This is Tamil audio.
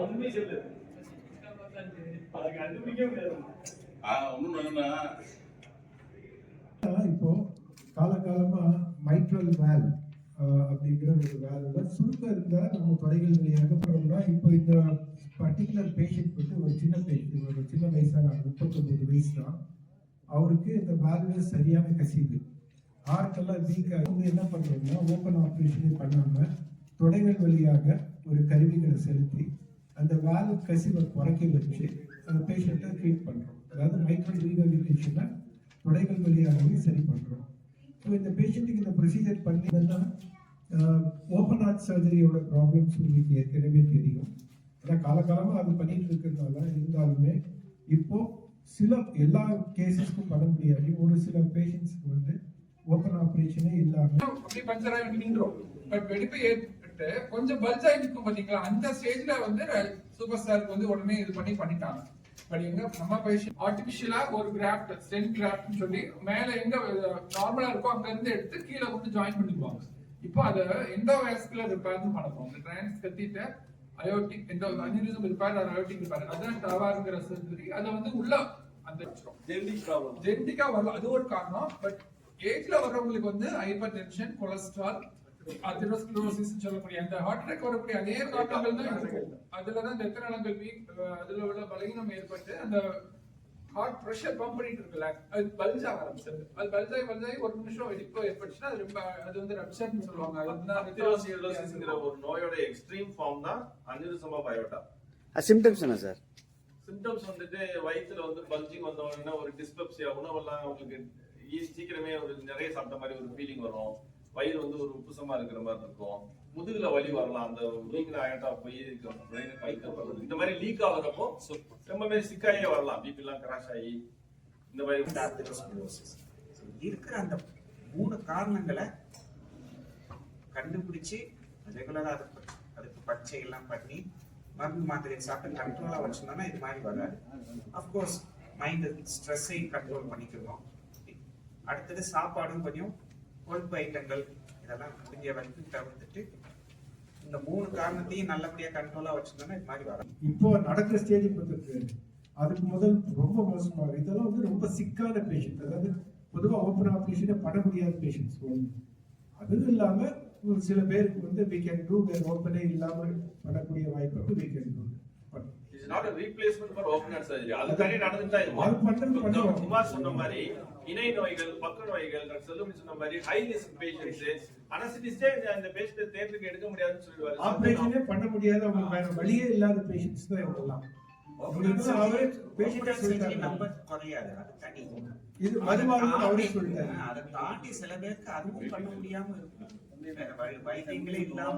உண்மை சொல்லு இப்போ காலகாலமா மைட்ரல் வேல் அப்படிங்கிற ஒரு வேலோட சுருக்கம் இருந்தா நம்ம தொடைகள் போனோம்னா இப்போ இந்த பர்டிகுலர் பேஷண்ட் வந்து ஒரு சின்ன பேஷண்ட் ஒரு சின்ன வயசான முப்பத்தொன்பது வயசு தான் அவருக்கு இந்த வேல்வே சரியான கசிவு. ஹார்ட்டெல்லாம் வீக் ஆகி என்ன பண்றோம்னா ஓப்பன் ஆப்ரேஷனே பண்ணாம தொடைகள் வழியாக ஒரு கருவிகளை செலுத்தி அந்த வால் கசிவை குறைக்க வச்சு அந்த பேஷண்ட்டை ட்ரீட் பண்ணுறோம் அதாவது மைக்ரோ ரீஹபிலிட்டேஷனை தொடைகள் வழியாகவே சரி பண்ணுறோம் ஸோ இந்த பேஷண்ட்டுக்கு இந்த ப்ரொசீஜர் பண்ணிங்கன்னா ஓப்பன் ஹார்ட் சர்ஜரியோட ப்ராப்ளம்ஸ் உங்களுக்கு ஏற்கனவே தெரியும். ஏன்னா காலகாலமாக அது பண்ணிட்டு இருக்கிறதுனால இருந்தாலுமே இப்போ சில எல்லா கேசஸ்க்கும் பண்ண முடியாது. ஒரு சில பேஷண்ட்ஸ்க்கு வந்து ஓப்பன் ஆப்ரேஷனே இல்லாமல் அப்படி பஞ்சராக நின்றோம். பட் வெடிப்பு ஏற்பட்டு கொஞ்சம் பல்ஜ் நிற்கும் பாத்தீங்களா? அந்த ஸ்டேஜ்ல வந்து சூப்பர் ஸ்டாருக்கு வந்து உடனே இது பண்ணி பண்ணிட்டாங்க. பட் எங்க நம்ம பேஷண்ட் ஆர்டிபிஷியலா ஒரு கிராஃப்ட் ஸ்டென் கிராஃப்ட்னு சொல்லி மேல எங்க நார்மலா இருக்கோ அங்க இருந்து எடுத்து கீழே கொண்டு ஜாயின் பண்ணிடுவாங்க இப்போ அதை எந்த வேஸ்குலர் ரிப்பேர்னு பண்ணப்போம் இந்த டிரான்ஸ் கத்திட்டு அயோட்டிக் எந்த அனிரிசம் ரிப்பேர் அயோட்டிக் ரிப்பேர் அதான் டவாருங்கிற சர்ஜரி அதை வந்து உள்ள அந்த ஜெனடிக் ப்ராப்ளம் ஜெனட்டிக்கா வரலாம். அது ஒரு காரணம். பட் ஏஜ்ல வர்றவங்களுக்கு வந்து ஹைப்பர் டென்ஷன் கொலஸ்ட்ரால் அதிரோஸ்க்ளோசிஸ் சொல்லக்கூடிய அந்த ஹார்ட் அட்டாக் வரக்கூடிய அதே காரணங்கள் தான் இருக்கும். அதுல தான் ரத்த நலங்கள் வீக் அதுல உள்ள பலகீனம் ஏற்பட்டு அந்த ஹார்ட் ப்ரெஷர் பம்ப் பண்ணிட்டு இருக்குல்ல அது பல்ஜ் ஆக ஆரம்பிச்சது அது பல்ஜ் ஆகி பல்ஜ் ஆகி ஒரு நிமிஷம் வெடிப்பு ஏற்பட்டுச்சுன்னா அது ரொம்ப அது வந்து ரப்சர்னு சொல்லுவாங்க. அதுதான் அத்திரோசியலோசிஸ்ங்கிற ஒரு நோயோட எக்ஸ்ட்ரீம் ஃபார்ம் தான் அனிருசமா பயோட்டா சிம்டம்ஸ் என்ன சார் சிம்டம்ஸ் வந்துட்டு வயித்துல வந்து பல்ஜிங் வந்த உடனே ஒரு டிஸ்பெப்சியா உணவெல்லாம் உங்களுக்கு ஈ- சீக்கிரமே ஒரு நிறைய சாப்பிட்ட மாதிரி ஒரு ஃபீலிங் வரும். வயிறு வந்து ஒரு உப்புசமா இருக்கிற மாதிரி இருக்கும். முதுகுல வலி வரலாம். அந்த வீக்ல ஆயிட்டா போய் பிரெயின் இந்த மாதிரி லீக் ஆகுறப்போ ரொம்ப மாதிரி சிக்காயே வரலாம். பிபி எல்லாம் கிராஷ் ஆகி இந்த மாதிரி இருக்கிற அந்த மூணு காரணங்களை கண்டுபிடிச்சு ரெகுலரா அதுக்கு அதுக்கு பச்சை எல்லாம் பண்ணி மருந்து மாத்திரை சாப்பிட்டு கண்ட்ரோலா வச்சிருந்தோம்னா இது மாதிரி வராது. அஃப்கோர்ஸ் மைண்ட் ஸ்ட்ரெஸ்ஸையும் கண்ட்ரோல் பண்ணிக்கிறோம் அடுத்தது சாப்பாடும் கொஞ்சம் கொழுப்பு ஐட்டங்கள் இதெல்லாம் முடிஞ்ச வரைக்கும் தவிர்த்துட்டு இந்த மூணு காரணத்தையும் நல்லபடியாக கண்ட்ரோலாக வச்சுருந்தோம்னா இது மாதிரி வரணும் இப்போ நடக்கிற ஸ்டேஜ் வந்துருக்கு அதுக்கு முதல் ரொம்ப மோசமாக இதெல்லாம் வந்து ரொம்ப சிக்கான பேஷண்ட் அதாவது பொதுவாக ஓப்பன் ஆப்ரேஷனே பண்ண முடியாத பேஷண்ட்ஸ் அதுவும் இல்லாமல் ஒரு சில பேருக்கு வந்து we கேன் டூ ஓப்பனே இல்லாமல் பண்ணக்கூடிய வாய்ப்பு we can do it's not a replacement for open heart surgery. அதுக்கானே நடந்துட்டு தான் அது பண்றது இருக்கும் பண்ணுவோம். குமார் சொன்ன மாதிரி இணை நோய்கள் பக்க நோய்கள் டாக்டர் செல்வமணி சொன்ன மாதிரி ஹை ரிஸ்க் பேஷண்ட்ஸ் அனஸ்திஸ்டே அந்த பேஷண்ட் தேர்வுக்கு எடுக்க முடியாதுன்னு சொல்லிடுவாரு. ஆப்ரேஷனே பண்ண முடியாத அவங்க வேற வழியே இல்லாத பேஷண்ட்ஸ் தான் சர்ஜரி தனி. இது மதுவாகவும் அவரே சொல்லிட்டாரு. அதை தாண்டி சில பேருக்கு அதுவும் பண்ண முடியாம இருக்கும். வைத்தியங்களே இல்லாம